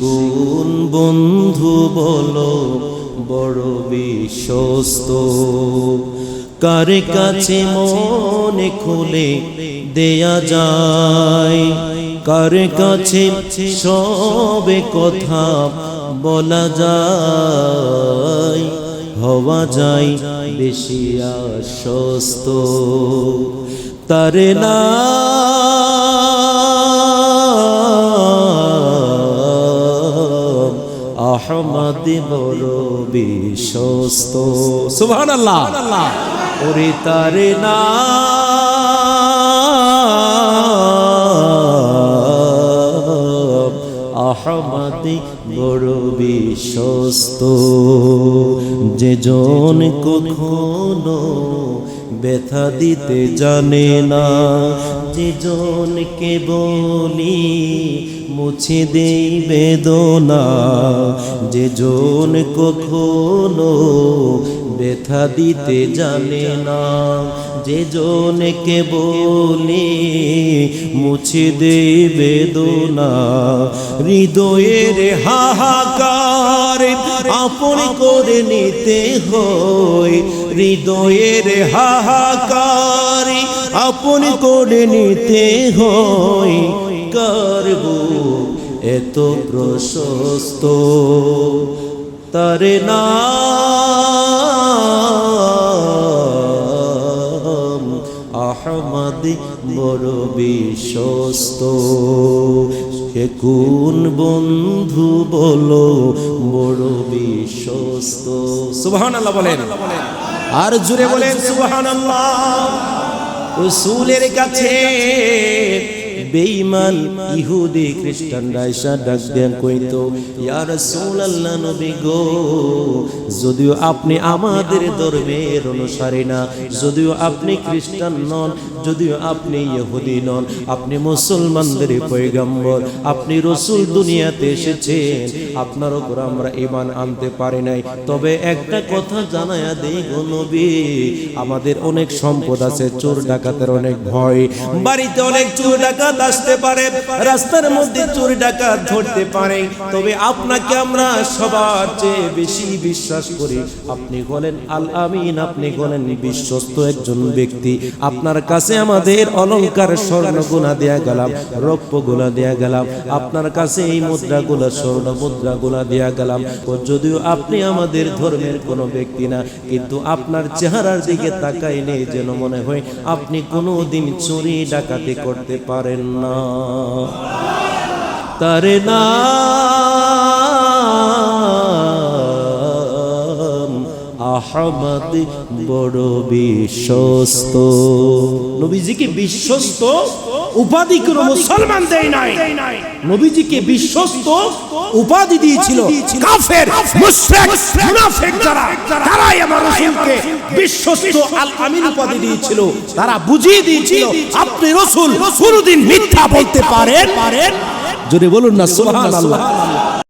কোন বন্ধু বলো, বড় বিশ্বস্ত। কার কাছে মনে খুলে দেয়া যায়? কার কাছে সবে কথা বলা যায়? হওয়া যায় বেশি আশ্বস্ত। তারে না আহমদ বড় বিশ্বস্ত সুভান আল্লাহ ওরে তারে না। বড় বিশ্বস্ত। যে জন কখনো ব্যথা দিতে জানে না, যে জনকে বলি মুছে দেই বেদনা, যে জন কখনো ব্যথা দিতে জানে না। যে জনকে বলি মুছে দেই বেদনা হৃদয়ের হাহাকার আপন করে নিতে হয়। হৃদয়ের হাহাকার আপন করে নিতে হয়। করব এত প্রশস্ত? তারে নাম আহমদ বড় বিশ্বস্ত হে কোন বন্ধু বলো বড় বিশ্বস্ত সুবহান আল্লাহ বলেন। আর জুড়ে বলেন সুবহান আল্লাহ রসুলের কাছে বেঈমান ইহুদি খ্রিস্টানরা এসা ডাক দেন, কইতো, ইয়া রাসূলুল্লাহ নবী গো, যদিও আপনি আমাদের ধর্মের অনুসারী না, যদিও আপনি খ্রিস্টান নন, যদিও আপনি ইহুদি নন, আপনি মুসলমানদের পয়গম্বর, আপনি রসুল দুনিয়াতে এসেছেন, আপনার উপর আমরা ইমান আনতে পারি নাই। তবে একটা কথা জানায়া দেই গো নবী, আমাদের অনেক সম্পদ আছে, চোর ডাকাতের অনেক ভয়, বাড়িতে অনেক চোর ডাকাত আসতে পারে, রাস্তার মধ্যে চোর ডাকাত ধরতে পারে। তবে আপনাকে আমরা সবার চেয়ে বেশি বিশ্বাস করি। আপনি হলেন আল আমিন, আপনি হলেন বিশ্বস্ত একজন ব্যক্তি। আপনার কাছে আমাদের অলংকার স্বর্ণ গুণা দেয়া গেলাম, রৌপ্য গুণা দেয়া গেলাম। আপনার কাছে এই মুদ্রা গুলা স্বর্ণ মুদ্রা গুলা দেয়া গেলাম। যদিও আপনি আমাদের ধর্মের কোনো ব্যক্তি না, কিন্তু আপনার চেহারার দিকে তাকাই যেন মনে হয় আপনি কোনো দিন চুরি ডাকাতি করতে পারেন না। তারে না আহমদ বড় বিশ্বস্ত। নবীজিকে বিশ্বস্ত? উপাধি কোনো মুসলমান দেয় নাই। নবীজিকে বিশ্বস্ত উপাধি দিয়েছিল কাফের মুশরিক মুনাফিক যারা তারাই আমার রাসূলকে বিশ্বস্ত আল আমিন উপাধি দিয়েছিল। তারা বুঝিয়ে দিয়েছিল আপনি রাসূল কোনদিন মিথ্যা বলতে পারেন। পারেন। যদি বলুন না সুবহানাল্লাহ।